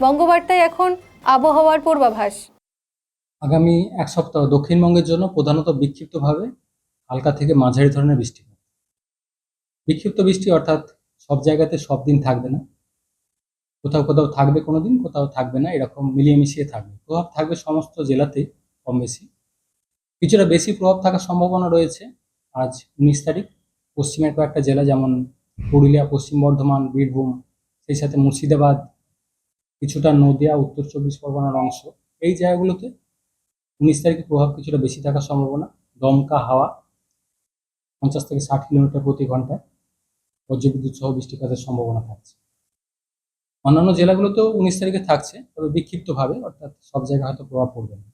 বঙ্গবার্তায় এখন আবহাওয়ার পূর্বাভাস। আগামী এক সপ্তাহ দক্ষিণবঙ্গের জন্য প্রধানত বিক্ষিপ্তভাবে হালকা থেকে মাঝারি ধরনের বৃষ্টিপাত বিক্ষিপ্ত বৃষ্টি অর্থাৎ সব জায়গাতে সব দিন থাকবে না। কোথাও কোথাও থাকবে কোনো দিন, কোথাও থাকবে না, এরকম মিলিয়ে মিশিয়ে থাকবে। প্রভাব থাকবে সমস্ত জেলাতে কম বেশি। কিছুটা বেশি প্রভাব থাকার সম্ভাবনা রয়েছে আজ উনিশ তারিখ। পশ্চিমের কয়েকটা জেলা যেমন পুরুলিয়া, পশ্চিম বর্ধমান, বীরভূম, সেই সাথে মুর্শিদাবাদ কিছুটা নদিয়া, উত্তর চব্বিশ পরগনার অংশ। এই জায়গাগুলোতে উনিশ তারিখে প্রভাব কিছুটা বেশি থাকার সম্ভাবনা। দমকা হাওয়া পঞ্চাশ থেকে ষাট কিলোমিটার প্রতি ঘন্টায় বজ্রবিদ্যুৎ সহ বৃষ্টিপাতের সম্ভাবনা থাকছে। অন্যান্য জেলাগুলোতেও উনিশ তারিখে থাকছে, তবে বিক্ষিপ্তভাবে, অর্থাৎ সব জায়গায় হয়তো প্রভাব পড়বে না।